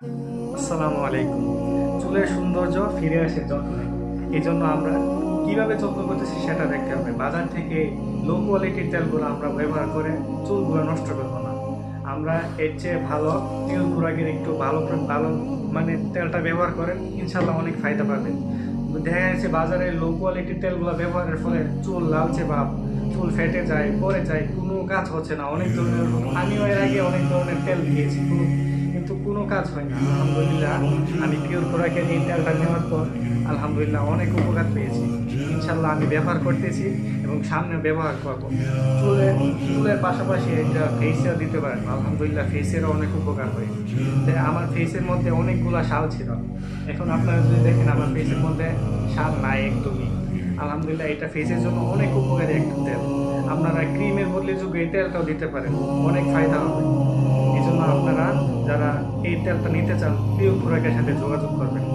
আসসালামু আলাইকুম। চুলের সৌন্দর্য ফিরে আসে যত্নে। এই জন্য আমরা কীভাবে যত্ন করতেছি সেটা দেখতে হবে। বাজার থেকে লো কোয়ালিটির তেলগুলো আমরা ব্যবহার করে চুলগুলো নষ্ট করব না। আমরা এর চেয়ে ভালো তেল কুরাগের একটু ভালো ভালো মানে তেলটা ব্যবহার করেন ইনশাল্লাহ অনেক ফায়দা পাবেন দেখা যাচ্ছে বাজারে লো কোয়ালিটির তেলগুলো ব্যবহারের ফলে চুল লালচে ভাব, চুল ফেটে যায় পরে যায়, কোনো কাজ হচ্ছে না। অনেক ধরনের আমিও এর আগে অনেক ধরনের তেল দিয়েছি। কোনো কিন্তু কোনো কাজ হয় না। আলহামদুলিল্লাহ, আমি পিওর প্রোডাক্টের এই তেলটা নেওয়ার পর আলহামদুলিল্লাহ অনেক উপকার পেয়েছি। ইনশাল্লাহ আমি ব্যবহার করতেছি এবং সামনে ব্যবহার করব। চুলের চুলের পাশাপাশি এটা ফেসেও দিতে পারেন। আলহামদুলিল্লাহ ফেসেরও অনেক উপকার হয়। আমার ফেসের মধ্যে অনেকগুলো শাল ছিল। এখন আপনারা যদি দেখেন, আমার ফেসের মধ্যে শাল নাই একদমই। আলহামদুলিল্লাহ, এটা ফেসের জন্য অনেক উপকারী একটা তেল। আপনারা ক্রিমের বদলে যুগে এই তেলটাও দিতে পারেন, অনেক ফায়দা হবে। এই জন্য আপনারা এই তেলটা নিতে চান এই প্রোডাক্টের সাথে যোগাযোগ করবেন।